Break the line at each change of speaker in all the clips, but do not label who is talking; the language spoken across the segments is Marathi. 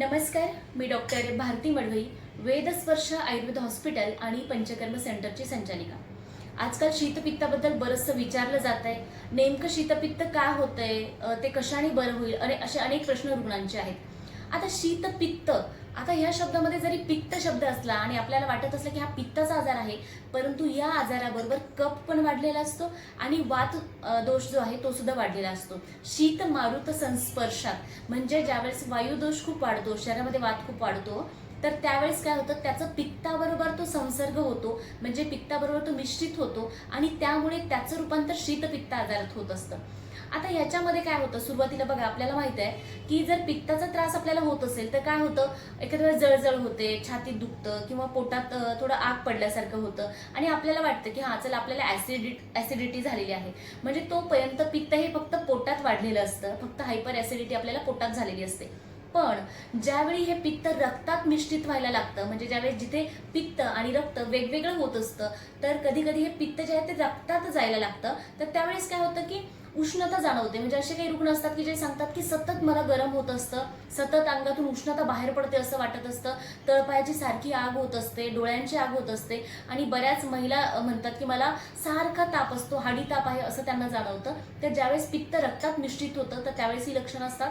नमस्कार मी डॉक्टर भारती मडवई वेदस्पर्श आयुर्वेद हॉस्पिटल आणि पंचकर्म सेंटरची संचालिका. आजकाल शीतपित्ताबद्दल बरंचसं विचारलं जात आहे नेमकं शीतपित्त का होतंय? ते कशाने बरं होईल? आणि असे अनेक प्रश्न रुग्णांचे आहेत. आता शीत पित्त. आता ह्या शब्दामध्ये जरी पित्त शब्द असला आणि आपल्याला वाटत असलं की हा पित्ताचा आजार आहे परंतु या आजाराबरोबर कप पण वाढलेला असतो आणि वात दोष जो आहे तो सुद्धा वाढलेला असतो. शीत मारुत संस्पर्शात. म्हणजे ज्यावेळेस वायुदोष खूप वाढतो शरीरामध्ये वात खूप वाढतो तर त्यावेळेस काय होतं? त्याचं पित्ताबरोबर तो संसर्ग होतो. म्हणजे पित्ताबरोबर तो मिश्रित होतो आणि त्यामुळे त्याचं रूपांतर शीतपित्त आजारात होत असतं. आता याच्यामध्ये काय होतं? सुरुवातीला बघा आपल्याला माहीत आहे की जर पित्ताचा त्रास आपल्याला होत असेल तर काय होतं? एखाद्या वेळेस जळजळ होते छातीत दुखतं किंवा पोटात थोडं आग पडल्यासारखं होतं. आणि आपल्याला वाटतं की हा चल आपल्याला ऍसिडिटी ऍसिडिटी झालेली आहे. म्हणजे तोपर्यंत पित्त हे फक्त पोटात वाढलेलं असतं. फक्त हायपर ऍसिडिटी आपल्याला पोटात झालेली असते. पण ज्यावेळी हे पित्त रक्तात मिश्रित व्हायला लागतं म्हणजे ज्यावेळेस जिथे पित्त आणि रक्त वेगवेगळं होत असतं तर कधी कधी हे पित्त जे आहे ते रक्तात जायला लागतं. तर त्यावेळेस काय होतं की उष्णता जाणवते. म्हणजे असे काही रुग्ण असतात की जे सांगतात की सतत मला गरम होत असतं सतत अंगातून उष्णता बाहेर पडते असं वाटत असतं तळपायाची सारखी आग होत असते डोळ्यांची आग होत असते आणि बऱ्याच महिला म्हणतात की मला सारखा ताप असतो हाडी ताप आहे असं त्यांना जाणवतं. तर ज्यावेळेस पित्त रक्तात मिश्रित होतं तर त्यावेळेस ही लक्षणं असतात.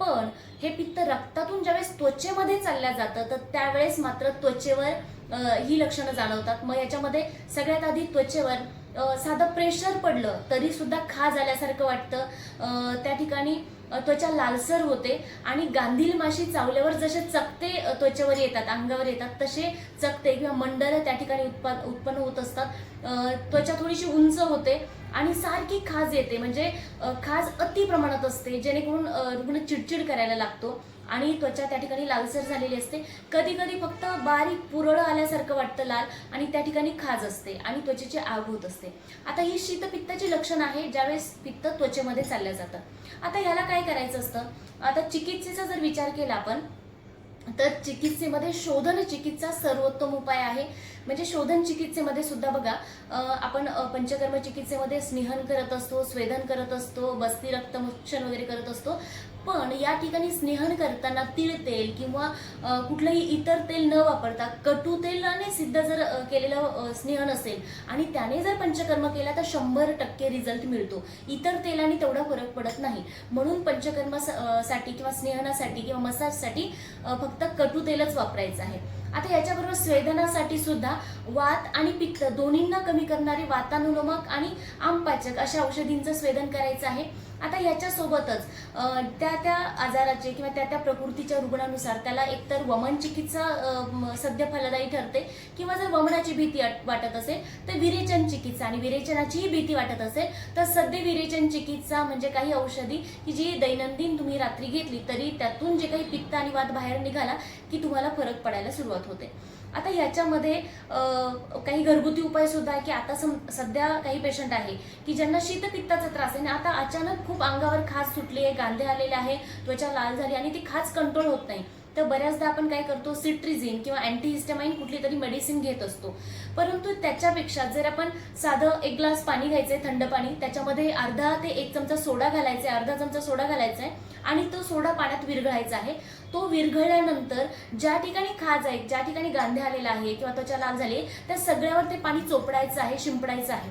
पण हे पित्त रक्तातून ज्यावेळेस त्वचेमध्ये चालल्या जातं तर त्यावेळेस मात्र त्वचेवर ही लक्षणं जाणवतात. मग याच्यामध्ये सगळ्यात आधी त्वचेवर साधं प्रेशर पडलं तरी सुद्धा खाज आल्यासारखं वाटतं त्या ठिकाणी त्वचा लालसर होते आणि गांधील माशी चावल्यावर जसे चकते त्वचेवर येतात अंगावर येतात तसे चकते किंवा मंडल त्या ठिकाणी उत्पा उत्पन्न होत असतात. त्वचा थोडीशी उंच होते. आणि सारखी खाज येते. म्हणजे खाज अति प्रमाणात असते जेणेकरून रुग्ण चिडचिड करायला लागतो आणि त्वचा त्या ठिकाणी लालसर झालेली असते. कधी कधी फक्त बारीक पुरळं आल्यासारखं वाटतं लाल आणि त्या ठिकाणी खाज असते आणि त्वचेची आग होत असते. आता ही शीतपित्ताची लक्षण आहे ज्यावेळेस पित्त त्वचेमध्ये चाललं जातं. आता ह्याला काय करायचं असतं? आता चिकित्सेचा जर विचार केला आपण तर चिकित्सेमध्ये शोधन चिकित्सा सर्वोत्तम उपाय आहे. म्हणजे शोधन चिकित्सेमध्ये सुद्धा बघा आपण पंचकर्म चिकित्सेमध्ये स्नेहन करत असतो स्वेदन करत असतो बस्ती रक्तमोक्षण वगैरे करत असतो. पण या ठिकाणी स्नेहन करताना तीळ तेल किंवा कुठलंही इतर तेल न वापरता कटू तेलाने सिद्ध जर केलेलं स्नेहन असेल आणि त्याने जर पंचकर्म केला तर शंभर टक्के रिझल्ट मिळतो. इतर तेलाने तेवढा फरक पडत नाही. म्हणून पंचकर्मासाठी साठी किंवा स्नेहनासाठी किंवा मसाजसाठी फक्त कटू तेलच वापरायचं आहे. आता याच्याबरोबर स्वेदनासाठी सुद्धा वात आणि पित्त दोन्हींना कमी करणारे वातानुलोमक आणि आमपाचक अशा औषधींचं स्वेदन करायचं आहे. आता याच्यासोबतच त्या त्या आजाराचे किंवा त्या त्या प्रकृतीच्या रुग्णानुसार त्याला एकतर वमन चिकित्सा सध्या फलदायी ठरते किंवा जर वमनाची भीती वाटत असेल तर विरेचन चिकित्सा आणि विरेचनाचीही भीती वाटत असेल तर सध्या विरेचन चिकित्सा म्हणजे काही औषधी की जी दैनंदिन तुम्ही रात्री घेतली तरी त्यातून जे काही पित्त आणि वात बाहेर निघाला की तुम्हाला फरक पडायला सुरुवात होते. आता ह्याच्यामध्ये काही घरगुती उपाय सुद्धा आहे की आता सम- सध्या काही पेशंट आहे की ज्यांना शीतपित्ताचा त्रास आहे आणि आता अचानक खूप अंगावर खाज सुटली आहे गांधे आलेले आहे त्वचा लाल झाली आणि ती खाज कंट्रोल होत नाही. तर बऱ्याचदा आपण काय करतो सिट्रिझिन किंवा अँटीहिस्टामाइन कुठली तरी मेडिसिन घेत असतो. परंतु त्याच्यापेक्षा जर आपण साधं एक ग्लास पाणी घ्यायचंय थंड पाणी त्याच्यामध्ये अर्धा ते एक चमचा सोडा घालायचा आहे अर्धा चमचा सोडा घालायचा आहे आणि तो सोडा पाण्यात विरघळायचा आहे. तो विरघळल्यानंतर ज्या ठिकाणी खाज आहे ज्या ठिकाणी गांधे आलेला आहे किंवा त्वचा लाल झाली त्या सगळ्यावर ते पाणी चोपडायचं आहे शिंपडायचं आहे.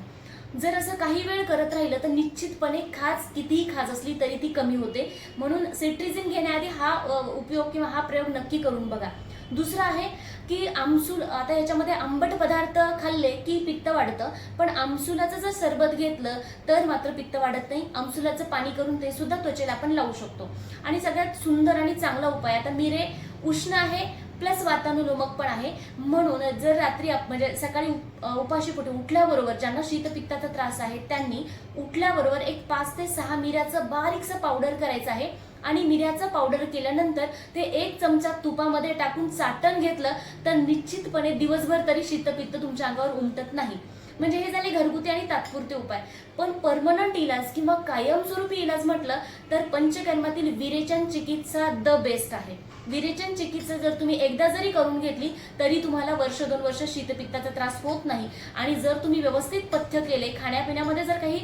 जर असं काही वेळ करत राहिलं तर निश्चितपणे खाज कितीही खाज असली तरी ती कमी होते. म्हणून सिट्रिझिन घेण्याआधी हा उपयोग किंवा हा प्रयोग नक्की करून बघा. दुसरं आहे की आमसूल आता याच्यामध्ये आंबट पदार्थ खाल्ले की पित्त वाढतं पण आमसुलाचं जर सरबत घेतलं तर मात्र पित्त वाढत नाही. आमसुलाचं पाणी करून ते सुद्धा त्वचेला आपण लावू शकतो. आणि सगळ्यात सुंदर आणि चांगला उपाय आता मिरे उष्ण आहे प्लस वातानुलोमक पण आहे. म्हणून जर रात्री आप- म्हणजे सकाळी उपाशी अ, उपाशीपोटी उठल्याबरोबर ज्यांना शीतपित्ताचा त्रास आहे त्यांनी उठल्याबरोबर एक पाच ते सहा मिऱ्याचं बारीकसं पावडर करायचं आहे. आणि मिऱ्याचं पावडर केल्यानंतर ते एक चमचा तुपामध्ये टाकून चाटण घेतलं तर निश्चितपणे दिवसभर तरी शीतपित्त तुमच्या अंगावर उमटत नाही. म्हणजे हे झाले घरगुती आणि तात्पुरते उपाय. पण परमनंट इलाज किंवा कायमस्वरूपी इलाज म्हटलं तर पंचकर्मातील विरेचन चिकित्सा द बेस्ट आहे. विरेचन चिकित्सा जर तुम्ही एकदा जरी करून घेतली तरी तुम्हाला वर्ष दोन वर्ष शीतपित्ताचा त्रास होत नाही. आणि जर तुम्ही व्यवस्थित पथ्य केले खाण्यापिण्यामध्ये जर काही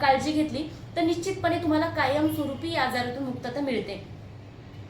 काळजी घेतली तर निश्चितपणे तुम्हाला कायमस्वरूपी या आजारातून मुक्तता मिळते.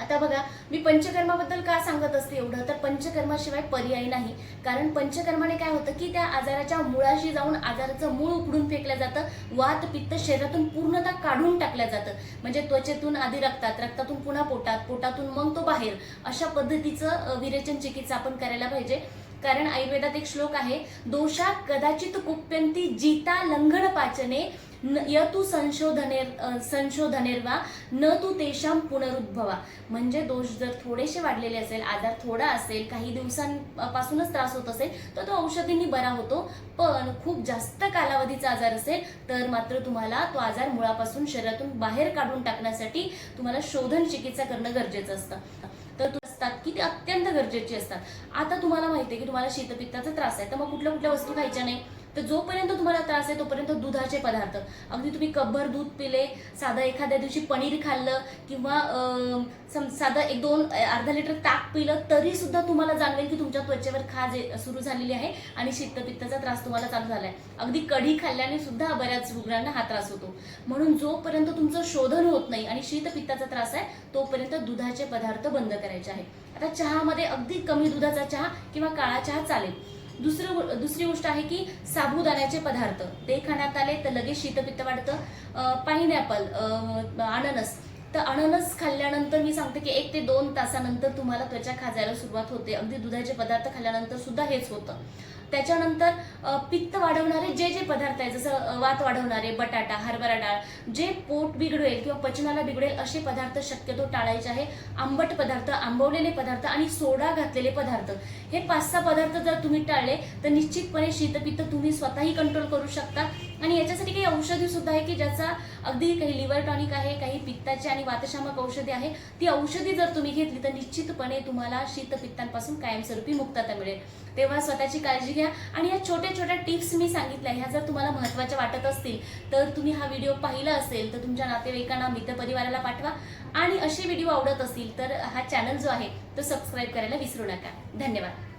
आता बघा मी पंचकर्माबद्दल का सांगत असते एवढं? तर पंचकर्माशिवाय पर्याय नाही. कारण पंचकर्माने काय होतं की त्या आजाराच्या मुळाशी जाऊन आजाराचं मूळ उकडून फेकलं जातं. वात पित्त शरीरातून पूर्णतः काढून टाकलं जातं. म्हणजे त्वचेतून आधी रक्तात रक्तातून पुन्हा पोटात पोटातून मग तो बाहेर. अशा पद्धतीचं विरेचन चिकित्सा आपण करायला पाहिजे. कारण आयुर्वेदात एक श्लोक आहे दोषा कदाचित कुप्यंती जिता लंघन पाचने न- तू संशोधनेर अ, संशोधनेर्वा न तू तेषाम पुनरुद्भवा. म्हणजे दोष जर थोडेसे वाढलेले असेल आजार थोडा असेल काही दिवसांपासूनच त्रास होत असेल तर तो औषधींनी बरा होतो. पण खूप जास्त कालावधीचा आजार असेल तर मात्र तुम्हाला तो आजार मुळापासून शरीरातून बाहेर काढून टाकण्यासाठी तुम्हाला शोधन चिकित्सा करणं गरजेचं असतं. तर तू असतात की ते अत्यंत गरजेची असतात. आता तुम्हाला माहिती आहे की तुम्हाला शीतपित्ताचा त्रास आहे तर मग कुठल्या कुठल्या वस्तू खायच्या नाही? तर जोपर्यंत तुम्हाला त्रास आहे तोपर्यंत दुधाचे पदार्थ. अगदी तुम्ही कपभर दूध पिले साधं एखाद्या दिवशी पनीर खाल्लं किंवा सम साधं एक दोन अर्धा लिटर ताक पिलं तरीसुद्धा तुम्हाला जाणवेल की तुमच्या त्वचेवर खाज ये- सुरू झालेली आहे आणि शीतपित्ताचा त्रास तुम्हाला चालू झाला आहे अगदी कढी खाल्ल्याने सुद्धा बऱ्याच रुग्णांना हा त्रास होतो. म्हणून जोपर्यंत तुमचं शोधन होत नाही आणि शीतपित्ताचा त्रास आहे तोपर्यंत दुधाचे पदार्थ बंद करायचे आहे. आता चहामध्ये अगदी कमी दुधाचा चहा किंवा काळा चहा चालेल. दुसरं दुसरी गोष्ट आहे की साबुदाण्याचे पदार्थ. ते खाण्यात आले तर लगेच शीतपित्त वाढतं. पाईनॅपल अननस. तर अननस खाल्ल्यानंतर मी सांगते की एक ते दोन तासानंतर तुम्हाला त्वचा खाजायला सुरुवात होते. अगदी दुधाचे पदार्थ खाल्ल्यानंतर सुद्धा हेच होतं. त्याच्यानंतर पित्त वाढवणारे जे जे पदार्थ आहेत जसं वात वाढवणारे बटाटा हरभरा डाळ जे पोट बिघडवेल किंवा पचनाला बिघडेल असे पदार्थ शक्यतो टाळायचे आहे. आंबट पदार्थ आंबवलेले पदार्थ आणि सोडा घातलेले पदार्थ. हे पाच सहा पदार्थ जर तुम्ही टाळले तर निश्चितपणे शीतपित्त तुम्ही स्वतःही कंट्रोल करू शकता. आणि याच्यासाठी काही औषधी सुद्धा आहे की ज्याचा अगदी काही लिव्हर टॉनिक आहे काही पित्ताची आणि वातशामक औषधी आहे ती औषधी जर तुम्ही घेतली तर निश्चितपणे तुम्हाला शीतपित्तांपासून कायमस्वरूपी मुक्तता मिळेल. तेव्हा स्वतःची काळजी घ्या. आणि या छोट्या छोट्या टिप्स मी सांगितल्या ह्या जर तुम्हाला महत्त्वाच्या वाटत असतील तर तुम्ही हा व्हिडिओ पाहिला असेल तर तुमच्या नातेवाईकांना मित्रपरिवाराला पाठवा. आणि असे व्हिडिओ आवडत असतील तर हा चॅनल जो आहे तो सबस्क्राईब करायला विसरू नका. धन्यवाद.